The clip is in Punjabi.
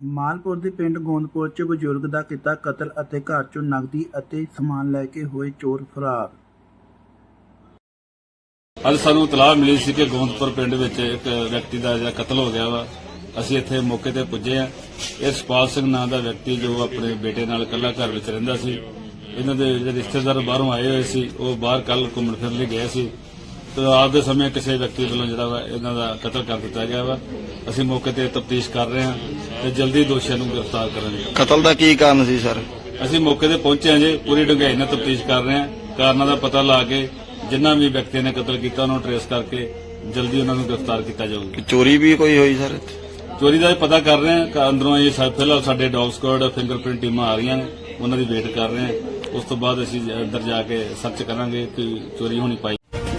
ਮਾਲਪੁਰ ਦੇ ਪਿੰਡ ਗੋਂਦਪੁਰ 'ਚ ਬਜ਼ੁਰਗ ਦਾ ਕੀਤਾ ਕਤਲ ਅਤੇ ਘਰ 'ਚੋਂ ਨਕਦੀ ਅਤੇ ਸਮਾਨ ਲੈ ਕੇ ਹੋਏ ਚੋਰ ਫਰਾਰ। ਅੱਜ ਸਾਨੂੰ ਇਤਲਾਹ ਮਿਲੀ ਸੀ ਕਿ ਗੋਂਦਪੁਰ ਪਿੰਡ ਵਿੱਚ ਇੱਕ ਵਿਅਕਤੀ ਦਾ ਜਿਹੜਾ ਕਤਲ ਹੋ ਗਿਆ ਵਾ, ਅਸੀਂ ਇੱਥੇ ਮੌਕੇ ਤੇ ਪੁੱਜੇ ਆ ਇਹ ਸੁਪਾਲ ਸਿੰਘ ਨਾਂ ਦਾ ਵਿਅਕਤੀ ਜੋ ਆਪਣੇ ਬੇਟੇ ਨਾਲ ਇਕੱਲਾ ਘਰ ਵਿੱਚ ਰਹਿੰਦਾ ਸੀ। ਇਹਨਾਂ ਦੇ ਜਿਹੜੇ ਰਿਸ਼ਤੇਦਾਰ ਬਾਹਰੋਂ ਆਏ ਹੋਏ ਸੀ, ਉਹ ਬਾਹਰ ਕੱਲ ਘੁੰਮਣ ਫਿਰਨ ਲਈ ਗਏ ਸੀ। ਰਾਤ ਦੇ ਸਮੇਂ ਕਿਸੇ ਵਿਅਕਤੀ ਵੱਲੋਂ ਜਿਹੜਾ ਵਾ ਇਹਨਾਂ ਦਾ ਕਤਲ ਕਰ ਦਿੱਤਾ ਗਿਆ ਵਾ। ਅਸੀਂ ਮੌਕੇ ਤੇ ਤਫਤੀਸ਼ ਕਰ ਰਹੇ ਹਾਂ ਤੇ ਜਲਦੀ ਦੋਸ਼ੀਆਂ ਨੂੰ ਗ੍ਰਿਫਤਾਰ ਕਰਾਂਗੇ। ਕਤਲ ਦਾ ਕੀ ਕਾਰਨ ਸੀ ਸਰ? ਅਸੀਂ ਮੌਕੇ ਤੇ ਪਹੁੰਚੇ ਹਾਂ ਜੀ ਪੂਰੀ ਡੂੰਘਾਈ ਨਾਲ ਤਫਤੀਸ਼ ਕਰ ਰਹੇ ਹਾਂ। ਕਾਰਨਾਂ ਦਾ ਪਤਾ ਲਾ ਕੇ ਜਿਨ੍ਹਾਂ ਵੀ ਵਿਅਕਤੀ ਨੇ ਕਤਲ ਕੀਤਾ ਉਹਨਾਂ ਨੂੰ ਟਰੇਸ ਕਰਕੇ ਜਲਦੀ ਉਹਨਾਂ ਨੂੰ ਗ੍ਰਿਫਤਾਰ ਕੀਤਾ ਜਾਊਗਾ। ਚੋਰੀ ਵੀ ਕੋਈ ਹੋਈ ਸਰ? ਚੋਰੀ ਦਾ ਪਤਾ ਕਰ ਰਹੇ ਹਾਂ ਕਿ ਅੰਦਰੋਂ ਇਹ ਸਾ- ਫਿਲਹਾਲ ਸਾਡੇ ਡੌਗ ਸਕੁਆਡ ਫਿੰਗਰਪ੍ਰਿੰਟ ਟੀਮਾਂ ਆ ਰਹੀਆਂ ਨੇ ਉਹਨਾਂ ਦੀ ਵੇਟ ਕਰ ਰਹੇ ਹਾਂ। ਉਸ ਤੋਂ ਬਾਅਦ ਅਸੀਂ ਅੰਦਰ ਜਾ ਕੇ ਸਰਚ ਕਰਾਂਗੇ ਕਿ ਚੋਰੀ ਹੋਣੀ ਪਾਈ